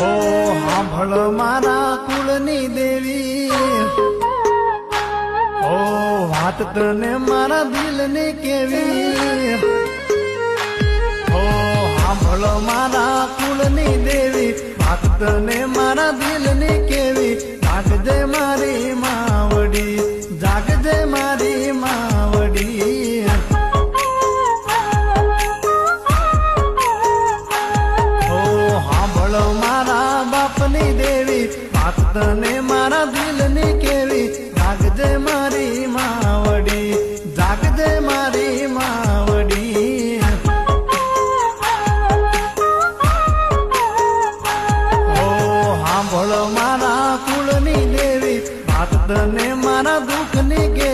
હો સાંભળ મારા કુળની દેવી. ઓ વાત તને મારા દિલની કેવી. ઓ સાંભળ મારા કુળની દેવી. વાત તને મારા દિલની કેવી. જાગજે મારી માવડી, જાગજે મારી બાપની દેવી માતને મારા દિલની કેવી? જાગજે મારી માવડી જાગજે મારી માવડી ઓ, હાંભળો મારા કુળની દેવી માતને મારા દુઃખની કેવી?